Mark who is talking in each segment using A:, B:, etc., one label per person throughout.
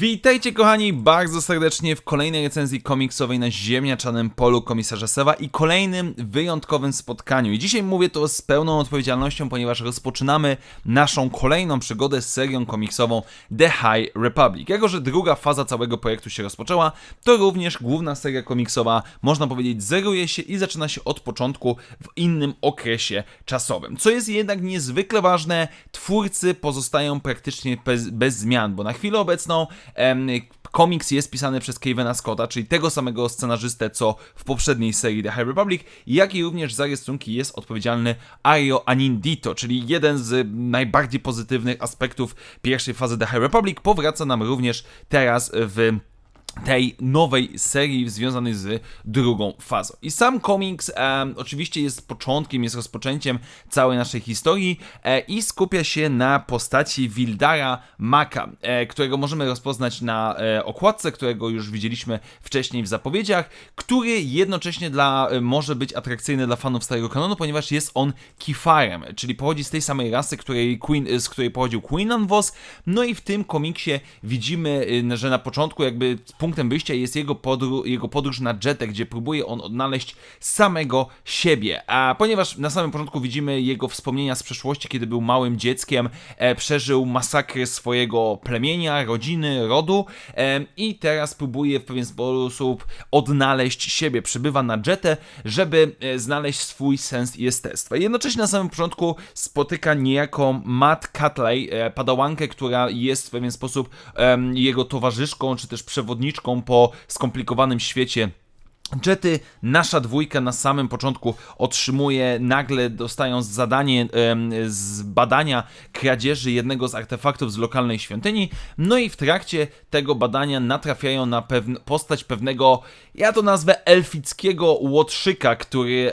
A: Witajcie kochani bardzo serdecznie w kolejnej recenzji komiksowej na ziemniaczanym polu komisarza Sewa i kolejnym wyjątkowym spotkaniu. I dzisiaj mówię to z pełną odpowiedzialnością, ponieważ rozpoczynamy naszą kolejną przygodę z serią komiksową The High Republic. Jako, że druga faza całego projektu się rozpoczęła, to również główna seria komiksowa, można powiedzieć, zeruje się i zaczyna się od początku w innym okresie czasowym. Co jest jednak niezwykle ważne, twórcy pozostają praktycznie bez, bez zmian, bo na chwilę obecną komiks jest pisany przez Kevina Scotta, czyli tego samego scenarzystę, co w poprzedniej serii The High Republic, jak i również za rysunki jest odpowiedzialny Ario Anindito, czyli jeden z najbardziej pozytywnych aspektów pierwszej fazy The High Republic, powraca nam również teraz w tej nowej serii związanej z drugą fazą. I sam komiks em, oczywiście jest początkiem, jest rozpoczęciem całej naszej historii e, i skupia się na postaci Wildara Maka, e, którego możemy rozpoznać na e, okładce, którego już widzieliśmy wcześniej w zapowiedziach, który jednocześnie dla, e, może być atrakcyjny dla fanów starego kanonu, ponieważ jest on Kifarem, czyli pochodzi z tej samej rasy, której Queen, z której pochodził Queen Vos. No i w tym komiksie widzimy, y, że na początku jakby punktem wyjścia jest jego, podru- jego podróż na jetę, gdzie próbuje on odnaleźć samego siebie. A ponieważ na samym początku widzimy jego wspomnienia z przeszłości, kiedy był małym dzieckiem, e, przeżył masakrę swojego plemienia, rodziny, rodu e, i teraz próbuje w pewien sposób odnaleźć siebie. Przybywa na jetę, żeby e, znaleźć swój sens jestestwa. Jednocześnie na samym początku spotyka niejaką Matt Catley, e, padałankę, która jest w pewien sposób em, jego towarzyszką, czy też przewodniczką po skomplikowanym świecie Jety, nasza dwójka na samym początku otrzymuje, nagle dostając zadanie z badania kradzieży jednego z artefaktów z lokalnej świątyni, no i w trakcie tego badania natrafiają na postać pewnego, ja to nazwę elfickiego łotrzyka, który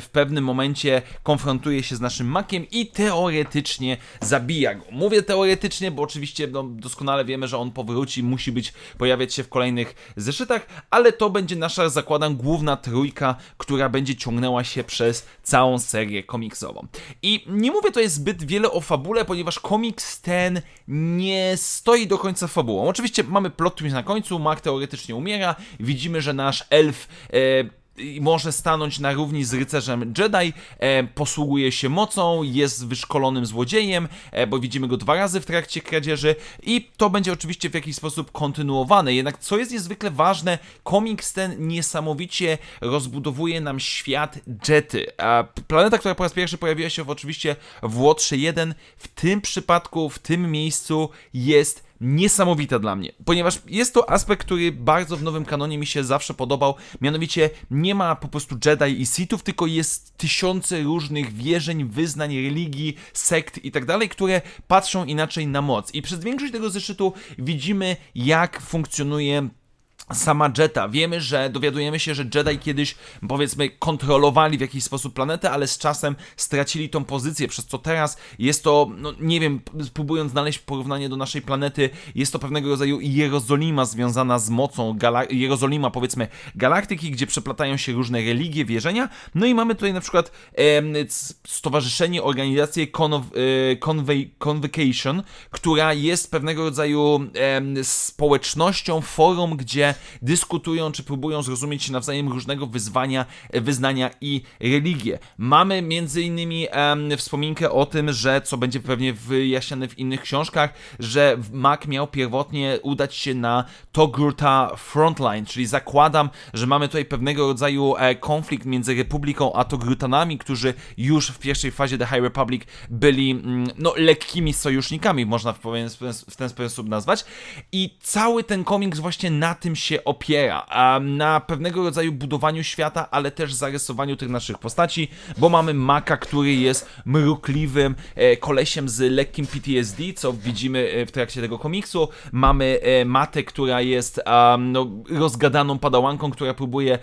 A: w pewnym momencie konfrontuje się z naszym makiem i teoretycznie zabija go. Mówię teoretycznie, bo oczywiście no, doskonale wiemy, że on powróci, musi być, pojawiać się w kolejnych zeszytach, ale to będzie nasza, zakładam, główna trójka, która będzie ciągnęła się przez całą serię komiksową. I nie mówię tutaj zbyt wiele o fabule, ponieważ komiks ten nie stoi do końca fabułą. Oczywiście mamy plot twist na końcu, Mark teoretycznie umiera, widzimy, że nasz elf... E, może stanąć na równi z rycerzem Jedi, e, posługuje się mocą, jest wyszkolonym złodziejem, e, bo widzimy go dwa razy w trakcie kradzieży i to będzie oczywiście w jakiś sposób kontynuowane. Jednak co jest niezwykle ważne, komiks ten niesamowicie rozbudowuje nam świat Jety. A planeta, która po raz pierwszy pojawiła się w, oczywiście w Łotrze 1, w tym przypadku, w tym miejscu jest niesamowita dla mnie, ponieważ jest to aspekt, który bardzo w nowym kanonie mi się zawsze podobał, mianowicie nie ma po prostu Jedi i Sithów, tylko jest tysiące różnych wierzeń, wyznań, religii, sekt i tak dalej, które patrzą inaczej na moc. I przez większość tego zeszytu widzimy, jak funkcjonuje sama Jetta. Wiemy, że dowiadujemy się, że Jedi kiedyś, powiedzmy, kontrolowali w jakiś sposób planetę, ale z czasem stracili tą pozycję, przez co teraz jest to, no nie wiem, próbując znaleźć porównanie do naszej planety, jest to pewnego rodzaju Jerozolima związana z mocą, gala- Jerozolima, powiedzmy, galaktyki, gdzie przeplatają się różne religie, wierzenia. No i mamy tutaj na przykład c- stowarzyszenie, organizację Conv- e, Conve- Convocation, która jest pewnego rodzaju em, społecznością, forum, gdzie dyskutują, czy próbują zrozumieć nawzajem różnego wyzwania, e, wyznania i religie. Mamy między innymi em, wspominkę o tym, że co będzie pewnie wyjaśniane w innych książkach, że Mac miał pierwotnie udać się na Togruta Frontline, czyli zakładam, że mamy tutaj pewnego rodzaju e, konflikt między Republiką a Togrutanami, którzy już w pierwszej fazie The High Republic byli mm, no, lekkimi sojusznikami, można w w ten sposób nazwać. I cały ten komiks właśnie na tym się opiera, na pewnego rodzaju budowaniu świata, ale też zarysowaniu tych naszych postaci, bo mamy Maka, który jest mrukliwym e, kolesiem z lekkim PTSD, co widzimy e, w trakcie tego komiksu. Mamy e, Matę, która jest no, rozgadaną padałanką, która próbuje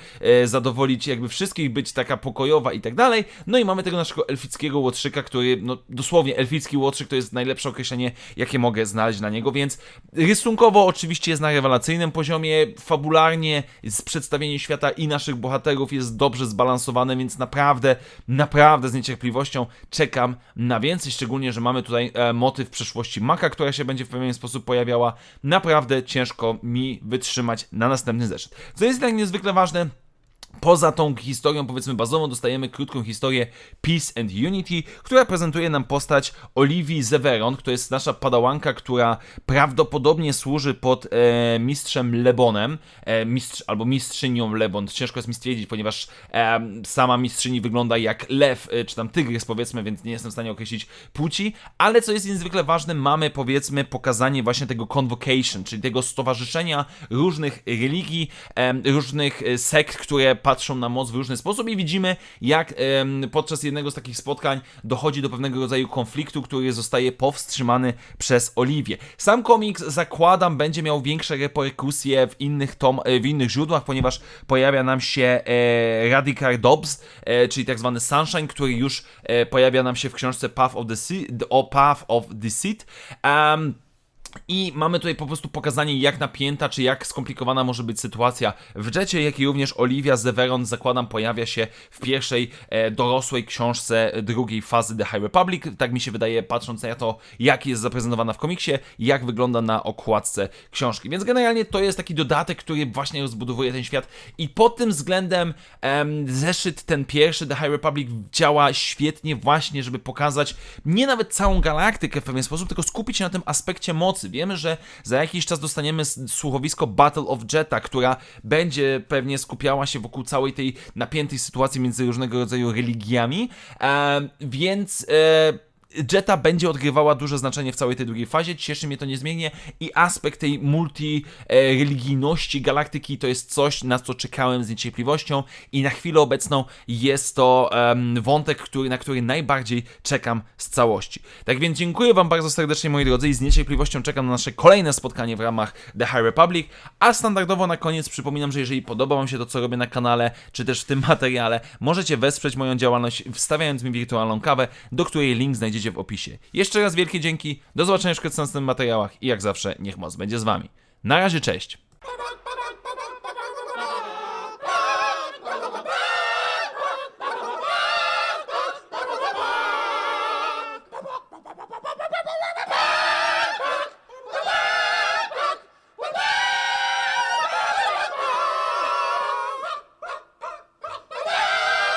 A: zadowolić jakby wszystkich, być taka pokojowa i tak dalej. No i mamy tego naszego elfickiego łotrzyka, który, no dosłownie elficki łotrzyk to jest najlepsze określenie, jakie mogę znaleźć na niego, więc rysunkowo oczywiście jest na rewelacyjnym poziomie, fabularnie z przedstawienie świata i naszych bohaterów jest dobrze zbalansowane, więc naprawdę, naprawdę z niecierpliwością czekam na więcej, szczególnie, że mamy tutaj e, motyw przeszłości Maka, która się będzie w pewien sposób pojawiała. Naprawdę ciężko mi wytrzymać na następny zeszyt. Co jest jednak niezwykle ważne, Poza tą historią, powiedzmy, bazową, dostajemy krótką historię Peace and Unity, która prezentuje nam postać Oliwii Zeveron, to jest nasza padałanka, która prawdopodobnie służy pod e, mistrzem Lebonem, e, mistrz albo mistrzynią Lebon. Ciężko jest mi stwierdzić, ponieważ e, sama mistrzyni wygląda jak lew, e, czy tam tygrys, powiedzmy, więc nie jestem w stanie określić płci, ale co jest niezwykle ważne, mamy, powiedzmy, pokazanie właśnie tego convocation, czyli tego stowarzyszenia różnych religii, em, różnych e, sekt, które patrzą na moc w różny sposób i widzimy, jak podczas jednego z takich spotkań dochodzi do pewnego rodzaju konfliktu, który zostaje powstrzymany przez Oliwię. Sam komiks, zakładam, będzie miał większe reperkusje w innych, tom, e, w innych źródłach, ponieważ pojawia nam się e, Radical Dobbs, e, czyli tak zwany Sunshine, który już pojawia nam się w książce Path of the, Sea, Path of Deceit. Um, i mamy tutaj po prostu pokazanie, jak napięta, czy jak skomplikowana może być sytuacja w Jecie, jak i również Olivia Zeveron, zakładam, pojawia się w pierwszej e, dorosłej książce drugiej fazy The High Republic. Tak mi się wydaje, patrząc na to, jak jest zaprezentowana w komiksie, jak wygląda na okładce książki. Więc generalnie to jest taki dodatek, który właśnie rozbudowuje ten świat i pod tym względem em, zeszyt ten pierwszy, The High Republic, działa świetnie właśnie, żeby pokazać nie nawet całą galaktykę w pewien sposób, tylko skupić się na tym aspekcie mocy. Wiemy, że za jakiś czas dostaniemy słuchowisko Battle of Jetta, która będzie pewnie skupiała się wokół całej tej napiętej sytuacji między różnego rodzaju religiami, e, więc... E, Jetta będzie odgrywała duże znaczenie w całej tej drugiej fazie, cieszy mnie to niezmiennie i aspekt tej multireligijności galaktyki to jest coś, na co czekałem z niecierpliwością i na chwilę obecną jest to em, wątek, który, na który najbardziej czekam z całości. Tak więc dziękuję Wam bardzo serdecznie moi drodzy i z niecierpliwością czekam na nasze kolejne spotkanie w ramach The High Republic, a standardowo na koniec przypominam, że jeżeli podoba Wam się to, co robię na kanale, czy też w tym materiale, możecie wesprzeć moją działalność wstawiając mi wirtualną kawę, do której link znajdziecie w opisie. Jeszcze raz wielkie dzięki, do zobaczenia w następnych materiałach i jak zawsze niech moc będzie z Wami. Na razie, cześć!